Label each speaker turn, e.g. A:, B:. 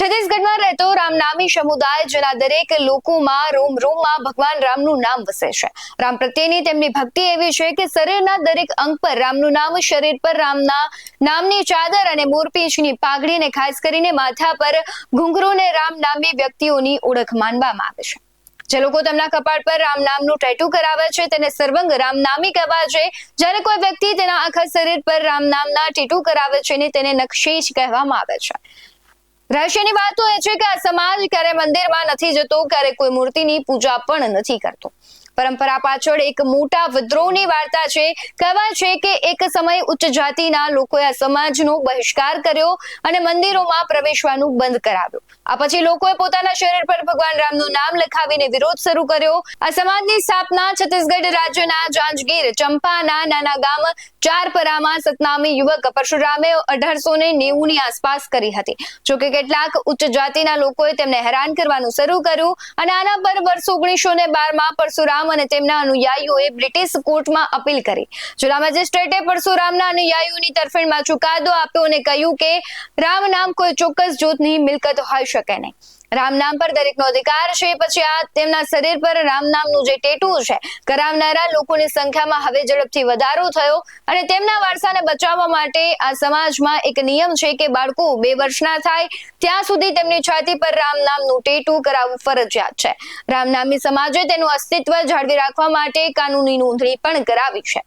A: છત્તીસગઢમાં રહેતો રામનામી સમુદાય જેના દરેક લોકોમાં રોમ રોમમાં ભગવાન રામનું નામ વસે છે. રામ પ્રત્યેની તેમની ભક્તિ એવી છે કે શરીરના દરેક અંગ પર રામનું નામ, શરીર પર રામના નામની ચાદર અને મોરપીંછની પાઘડીને ખાસ કરીને માથા પર ઘૂંઘરૂને રામ નામી વ્યક્તિઓની ઓળખ માનવામાં આવે છે. જે લોકો તેમના કપાળ પર રામ નામનું ટેટુ કરાવે છે, તેને સર્વંગ રામ નામી કહેવાય છે. જ્યારે કોઈ વ્યક્તિ તેના આખા શરીર પર રામ નામના ટેટુ કરાવે છે ને તેને નકશીજ કહેવામાં આવે છે. રહસ્યની વાત તો એ છે કે આ સમાજ ક્યારે મંદિરમાં નથી જતો, ક્યારે કોઈ મૂર્તિની પૂજા પણ નથી કરતો. પરંપરા પાછળ એક મોટા વિદ્રોહની વાર્તા છે. કહેવાય છે કે એક સમય ઉચ્ચ જાતિના લોકોએ આ સમાજનો બહિષ્કાર કર્યો અને મંદિરોમાં પ્રવેશવાનું બંધ કરાવ્યું. આ પછી લોકોએ પોતાના શરીર પર ભગવાન રામનું નામ લખાવીને વિરોધ શરૂ કર્યો. આ સમાજની સ્થાપના છત્તીસગઢ રાજ્યના જાંજગીર, ચંપાના નાના ગામ, ચારપરામાં સતનામી યુવક પરશુરામે અઢારસો ને નેવું ની આસપાસ કરી હતી. જોકે કેટલાક ઉચ્ચ જાતિના લોકોએ તેમને હેરાન કરવાનું શરૂ કર્યું અને આના પર વર્ષ ઓગણીસો ને બારમાં પરશુરામ અને તેમના અનુયાયીઓએ બ્રિટિશ કોર્ટમાં અપીલ કરી. જિલ્લા મેજિસ્ટ્રેટે પરશુરામના અનુયાયીઓની તરફેણમાં ચુકાદો આપ્યો અને કહ્યું કે રામ નામ કોઈ ચોક્કસ જૂથની મિલકત હોઈ શકે નહીં. રામ નામ પર દરેકનો અધિકાર છે. પછી આ તેમના શરીર પર રામ નામનું જે ટેટુ છે, કરાવનારા લોકોની સંખ્યામાં હવે ઝડપથી વધારો થયો અને તેમના વારસાને બચાવવા માટે આ સમાજમાં એક નિયમ છે કે બાળકો બે વર્ષના થાય, ત્યાં સુધી તેમની છાતી પર રામ નામનું ટેટુ કરાવવું ફરજિયાત છે. રામ નામી સમાજે તેનું અસ્તિત્વ જાળવી રાખવા માટે કાનૂની નોંધણી પણ કરાવી છે.